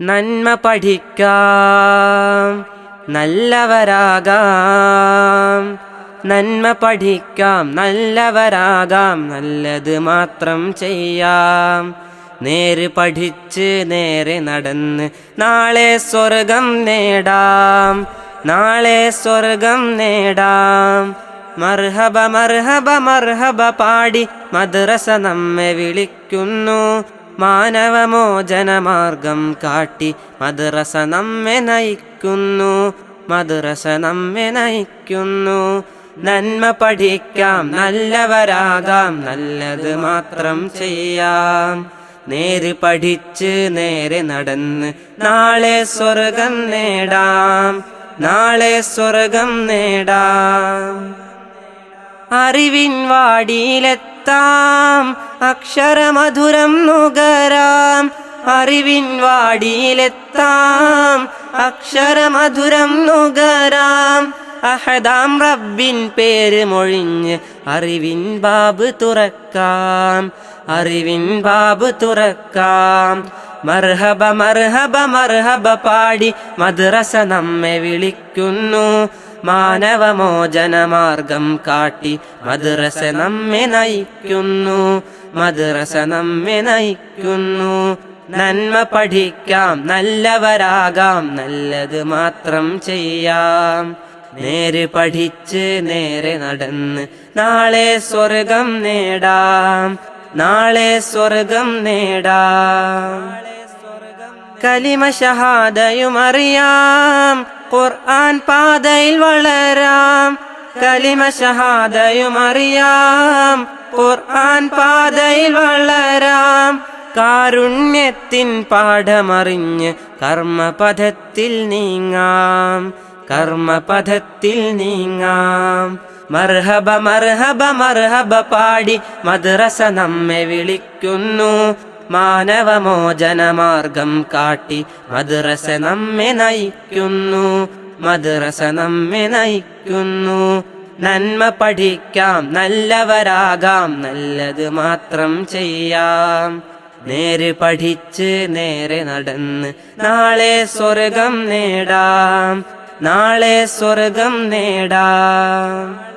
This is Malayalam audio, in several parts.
നന്മ പഠിക്കാം. നല്ലവരാകാം. നന്മ പഠിക്കാം. നല്ലവരാകാം. നല്ലത് മാത്രം ചെയ്യാം. നേര് പഠിച്ച് നേരെ നടന്ന് നാളെ സ്വർഗം നേടാം. നാളെ സ്വർഗം നേടാം. മർഹബ മർഹബ മർഹബ പാടി മദ്രസ നമ്മെ വിളിക്കുന്നു. മാനവമോചനമാർഗം കാട്ടി മദ്രസ നമ്മെ നയിക്കുന്നു. മദ്രസ നമ്മെ നയിക്കുന്നു. നന്മ പഠിക്കാം നല്ലവരാകാം നല്ലത് മാത്രം ചെയ്യാം. നേര് പഠിച്ച് നേരെ നടന്ന് നാളെ സ്വർഗം നേടാം. നാളെ സ്വർഗം നേടാം. അറിവിൻ വാടിയിലെത്താം അക്ഷരമധുരം നുകരാം. അറിവിൻ വാടിയിലെത്താം. അക്ഷരമധുരം നുകരാം. അഹദാം റബ്ബിൻ പേര് മൊഴിഞ്ഞ് അറിവിൻ ബാബ് തുറക്കാം. അറിവിൻ ബാബ് തുറക്കാം. മർഹബ മർഹബ മർഹബ പാടി മദ്രസ നമ്മെ വിളിക്കുന്നു. മാനവമോചനമാർഗം കാട്ടി മദ്രസ നമ്മെ നയിക്കുന്നു. മദ്രസ നമ്മെ നയിക്കുന്നു. നന്മ പഠിക്കാം നല്ലവരാകാം നല്ലത് മാത്രം ചെയ്യാം. നേര് പഠിച്ച് നേരെ നടന്ന് നാളെ സ്വർഗം നേടാം. നാളെ സ്വർഗം നേടാം. കലിമ ഷഹാദയുമറിയാം ഖുർആൻ പാതയിൽ വളരാം. കലിമ ഷഹാദയുമറിയാം ഖുർആൻ പാതയിൽ വളരാം. കാരുണ്യത്തിൻ പാഠമറിഞ്ഞ് കർമ്മപഥത്തിൽ നീങ്ങാം. കർമ്മപഥത്തിൽ നീങ്ങാം. മർഹബ മർഹബ മർഹബ പാടി മദ്രസ നമ്മെ വിളിക്കുന്നു. മാനവമോചനമാർഗം കാട്ടി മദ്രസ നമ്മെ നയിക്കുന്നു. മദ്രസ നമ്മെ നയിക്കുന്നു. നന്മ പഠിക്കാം നല്ലവരാകാം നല്ലത് മാത്രം ചെയ്യാം. നേര് പഠിച്ച് നേരെ നടന്ന് നാളെ സ്വർഗം നേടാം. നാളെ സ്വർഗം നേടാം.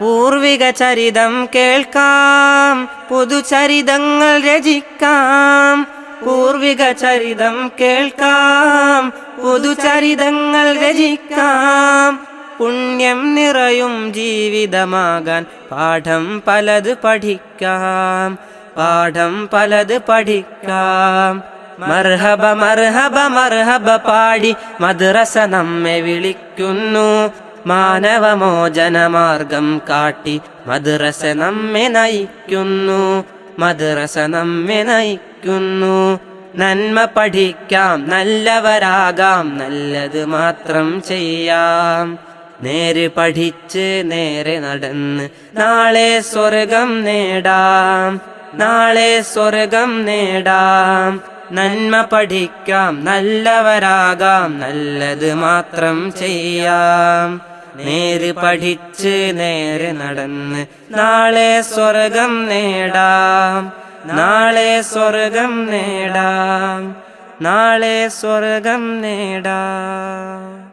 പൂർവിക ചരിതം കേൾക്കാം പുതുചരിതങ്ങൾ രചിക്കാം. പൂർവിക ചരിതം കേൾക്കാം പുതുചരിതങ്ങൾ രചിക്കാം. പുണ്യം നിറയും ജീവിതമാകാൻ പാഠം പലത് പഠിക്കാം പാഠം പലത് പഠിക്കാം. മർഹബ മർഹബ മർഹബ പാടി മദ്രസ നമ്മെ വിളിക്കുന്നു. മാനവമോചനമാർഗം കാട്ടി മദ്രസ നമ്മെ നയിക്കുന്നു. മദ്രസ നമ്മെ നയിക്കുന്നു. നന്മ പഠിക്കാം നല്ലവരാകാം നല്ലത് മാത്രം ചെയ്യാം. നേര് പഠിച്ച് നേരെ നടന്ന് നാളെ സ്വർഗം നേടാം. നാളെ സ്വർഗം നേടാം. നന്മ പഠിക്കാം നല്ലവരാകാം നല്ലത് മാത്രം ചെയ്യാം. നേര് പഠിച്ച് നേരെ നടന്ന് നാളെ സ്വർഗം നേടാം. നാളെ സ്വർഗം നേടാം. നാളെ സ്വർഗം നേടാം.